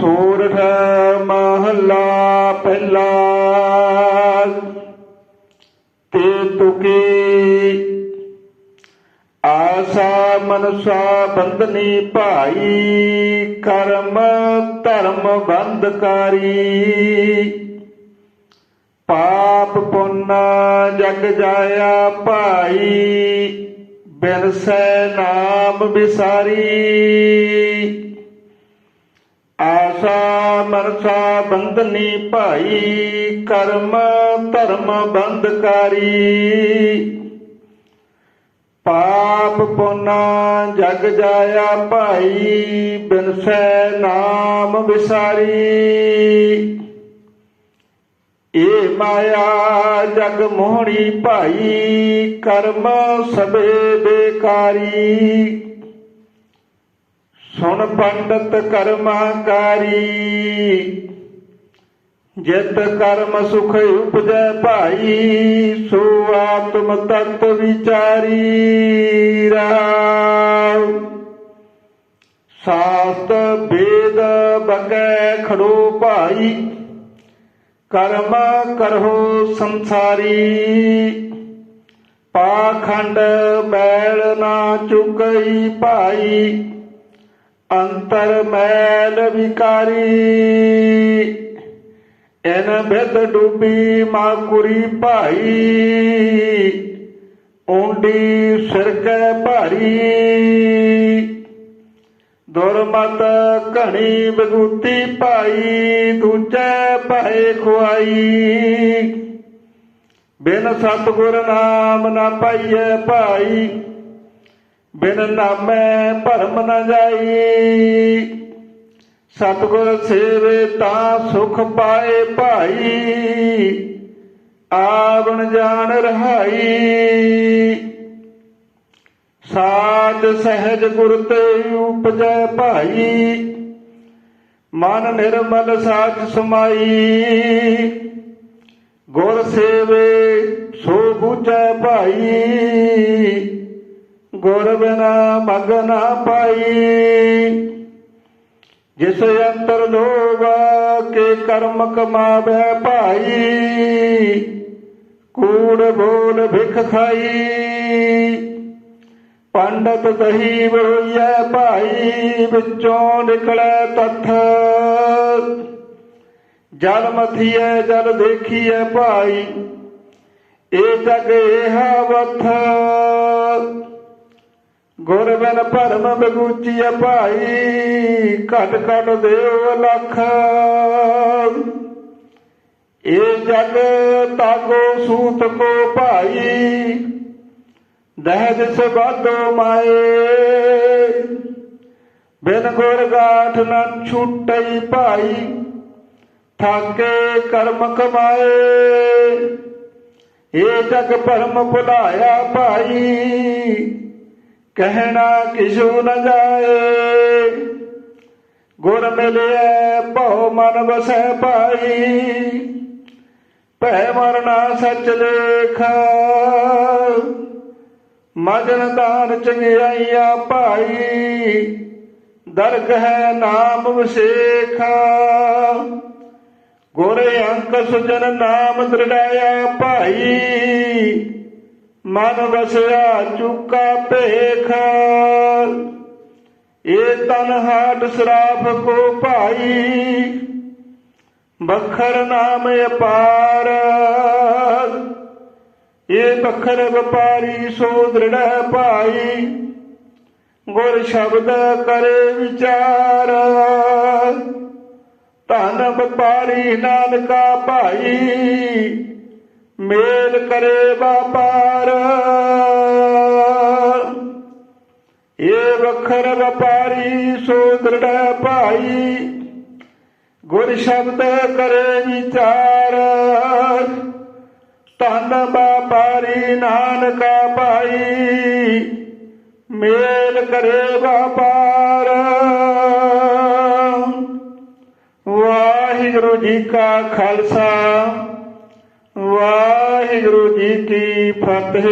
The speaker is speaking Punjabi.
ਸੂਰਠ ਮਹਲਾ ਪਹਿਲਾ। ਤੇ ਤੁਕੀ ਆਸਾ ਮਨਸਾ ਬੰਧਨੀ ਭਾਈ, ਕਰਮ ਧਰਮ ਬੰਧਕਾਰੀ। ਪਾਪ ਪੁੰਨ ਜਗ ਜਾਇਆ ਭਾਈ, ਬਿਨਸੈ ਨਾਮ ਵਿਸਾਰੀ। ਆਸਾ ਮਨਸਾ ਬੰਧਨੀ ਭਾਈ, ਕਰਮ ਧਰਮ ਬੰਧਕਾਰੀ। ਪਾਪ ਪੁੰਨਾ ਜਗ ਜਾਇਆ ਭਾਈ ਬਿਨਸੈ ਨਾਮ ਵਿਸਾਰੀ। ਏ ਮਾਇਆ ਜਗ ਮੋਹਣੀ ਭਾਈ, ਕਰਮ ਸਭੇ ਬੇਕਾਰੀ। ਸੁਣ ਪੰਡਤ ਕਰਮਾਕਾਰੀ, ਜਿਤ ਕਰਮ ਸੁਖ ਉਪਜੈ ਭਾਈ ਸੋ ਆਤਮ ਤਤ ਵਿਚਾਰੀ ਰਾਮ ਸਾਸਤ ਵੇਦ ਬਗੈ ਖੜੋ ਭਾਈ, ਕਰਮ ਕਰਹੁ ਸੰਸਾਰੀ। ਪਾਖੰਡ ਮੈਲ ਨਾ ਚੁਕਈ ਭਾਈ ਅੰਤਰ ਮੈਲ ਵਿਕਾਰੀ। ਐਨ ਬਿਦ ਡੂਬੀ ਮਾਕੁਰੀ ਭਾਈ। ਓਂਡੀ ਸਿਰ ਭਾਰੀ। ਦੁਰਮਤ ਘਣੀ ਬਗੂਤੀ ਭਾਈ, ਦੂਜੇ ਭਏ ਖੁਆਈ। ਬਿਨ ਸਤਗੁਰ ਨਾਮ ਨਾ ਪਾਈਏ ਭਾਈ। ਬਿਨ ਨਾਮੈ ਭਰਮ ਨ ਜਾਈ। ਸਤਗੁਰ ਸੇਵੇ ਤਾਂ ਸੁਖ ਪਾਏ ਭਾਈ। ਆਵਣ ਜਾਣ ਰਹਾਈ। ਸਾਜ ਸਹਿਜ ਗੁਰ ਤੇ ਉਪਜੈ ਭਾਈ। ਮਨ ਨਿਰਮਲ ਸਾਚ ਸਮਾਈ। ਗੁਰ ਸੇਵੇ ਸੋ ਬੁਝੈ ਭਾਈ। ਗੁਰ ਬਿਨਾ ਮਗ ਨਾ ਪਾਈ ਜਿਸ ਅੰਤਰ ਲੋਗ ਕੇ ਕਰਮ ਕਮਾਵੇ ਭਾਈ ਕੂੜ ਬੋਲ ਭਿਖ ਖਾਈ ਪੰਡਤ ਦਹੀ ਬੜੋਈਐ ਭਾਈ ਵਿੱਚੋਂ ਨਿਕਲੈ ਤੱਥ ਜਲ ਮਥੀਐ ਜਲ ਦੇਖੀਐ ਭਾਈ ਇਹ ਜਗ ਇਹ ਵਥ ਗੁਰ ਬਿਨ ਭਰਮ ਬਗੂਚੀਐ ਭਾਈ, ਘਟ ਘਟ ਦੇਵ ਲਖ। ਇਹ ਜਗ ਤਾਗੋ ਸੂਤ ਕੋ ਭਾਈ, ਦਹਿਜ ਸਬਾਦੋ ਮਾਏ। ਬਿਨ ਗੁਰ ਗਾਠ ਨ ਛੁਟਈ ਭਾਈ, ਥਾਕੇ ਕਰਮ ਕਮਾਏ। ਇਹ ਜਗ ਭਰਮ ਭੁਲਾਇਆ ਭਾਈ ਕਹਿਣਾ ਕਿਛੂ ਨ ਜਾਏ। ਗੁਰ ਮਿਲਿਆ ਭਉ ਮਨ ਵਸੈ ਭਾਈ। ਭੈ ਮਰਨਾ ਸੱਚ ਲੇਖਾ। ਮਜਨ ਦਾਨ ਚੰਗਿਆਈਆ ਭਾਈ। ਦਰਗ ਹੈ ਨਾਮ ਵਿਸੇਖਾ। ਗੋਰੇ ਅੰਕ ਸੁਜਨ ਨਾਮ ਦ੍ਰਿੜਾਇਆ ਭਾਈ। ਮਨ ਵਸਿਆ ਚੁਕਾ ਭੇਖ। ਇਹ ਤਨ ਹਾਟ ਸਰਾਫ ਕੋ ਭਾਈ ਬਖਰ ਨਾਮ ਅਪਾਰ। ਇਹ ਬਖਰ ਵਪਾਰੀ ਸੋ ਦ੍ਰਿੜ ਭਾਈ, ਗੁਰ ਸ਼ਬਦ ਕਰੇ ਵਿਚਾਰ। ਧਨ ਵਪਾਰੀ ਨਾਨਕਾ ਭਾਈ ਮੇਲ ਕਰੇ ਵਪਾਰ। ਇਹ ਵਖਰ ਵਪਾਰੀ ਸੋ ਦ੍ਰਿੜ ਭਾਈ, ਗੁਰ ਸ਼ਬਦ ਕਰੇ ਵਿਚਾਰ। ਧਨ ਵਪਾਰੀ ਨਾਨਕਾ ਭਾਈ, ਮੇਲ ਕਰੇ ਵਪਾਰ। ਵਾਹਿਗੁਰੂ ਜੀ ਕਾ ਖਾਲਸਾ। ਵਾਹਿਗੁਰੂ ਜੀ ਕੀ ਫਤਿਹ।